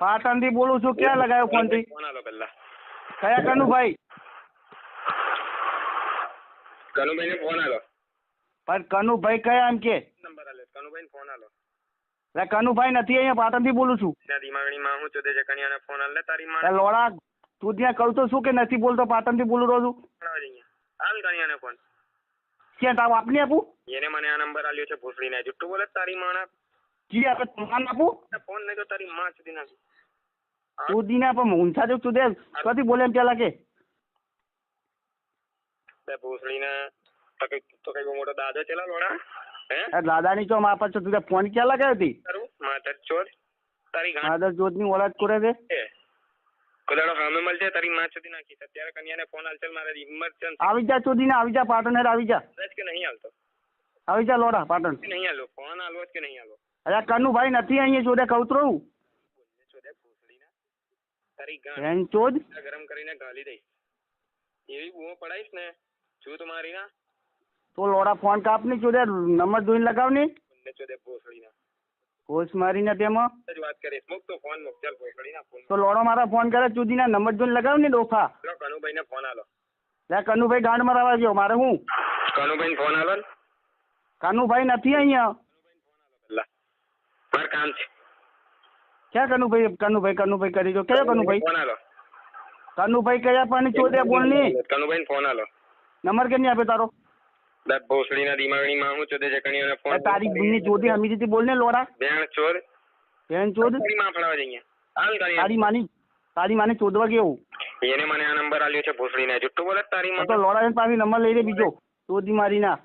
પાટણથી બોલું છું ક્યાં લગાવ્યો ફોનથી? આલો કયા કનુભાઈ? ને ફોન આલો. પણ કનુભાઈ કયા એમ કે? નંબર આલે કનુભાઈને ફોન આલો. એટલે કનુભાઈ નથી અહીંયા પાટણથી બોલું છું. ત્યાં દિમાગની માં હું ચોદે જકણિયા ફોન આલે તારી માં લોડા તું ત્યાં કહું તો શું કે નથી બોલતો પાટણથી બોલું રહ્યો છું? ફોન જઈએ હાલ ફોન ક્યાં તાવ આપને આપું? એને મને આ નંબર આલ્યો છે ભૂસડીને. જુઠ્ઠું બોલે તારી માણા જી આપણે તમાન આપું ફોન નહીં તો તારી માં સુધી નાખી તું દી ના પણ ઊંચા જો તું દે કથી બોલે એમ પેલા કે તે ભૂસડીને તો કઈ તો કઈ બહુ મોટો દાદો ચેલા લોડા હે આ દાદાની ચો માપા છો તું ત્યાં ફોન ક્યાં લગાવ્યો હતી તારું માધર ચોર તારી ગાંઠ દાદા જોતની ઓલાદ કરે છે છે કોદાડો સામે મળશે તારી માં સુધી નાખી છે અત્યારે કન્યાને ફોન હાલ ચાલ મારે ઇમરજન્સી આવી જા ચોદી ને આવી જા પાટણ હેડ આવી જા કદાચ કે નહીં હાલતો આવી જા લોડા પાટણ કે નહીં હાલો ફોન હાલવો જ કે નહીં હાલવો અરે કનુભાઈ નથી અહીંયા જોડે કહું તો રહું તારી ગાંઠ. એન ચોદ. ગરમ કરીને ગાલી દઈશ એવી બૂમો પડાઈશ ને છું તમારી ના. તો લોડા ફોન કાપની જોડે નંબર જોઈને લગાવની. બંને ચોદે ભૂસડીના. હોશ મારીને તેમાં. વાત કરીશ. મૂક તો ફોન મૂક. ચાલ ભૂસડીના ફોન. તો લોડો મારા ફોન કરે ચુદીના નંબર જોઈને લગાવ ને ડોફા. લો કનુભાઈને ફોન આલો. લે કનુભાઈ ગાંડ મરાવા ગયો. મારે હું? ફોન આલો કનુભાઈ નથી અહીંયા. મારે કામ છે ક્યાં કનુભાઈ કનુભાઈ કનુભાઈ કરી દો કયો કનુભાઈ ફોન આલો કનુભાઈ કયા પણ ચોદે બોલ ની કનુભાઈને ફોન આલો નંબર કે નહીં આપે તારો દસ ભોસડીના દિમાગની માં હું ચોદે છે કણીઓને એ ફોન તારી બુની ચોદી હમી દીધી બોલ ને લોડા બેન ચોર બેન ચોદ તારી માં ફળાવા જઈએ હાલ કણીઓ તારી માની તારી માને ચોદવા કેવું એને મને આ નંબર આલ્યો છે ભોસડીને જુઠ્ઠું બોલે છે તારી આ માં તો લોડા પાસે નંબર લઈ લે બીજો ચોદી મારી ના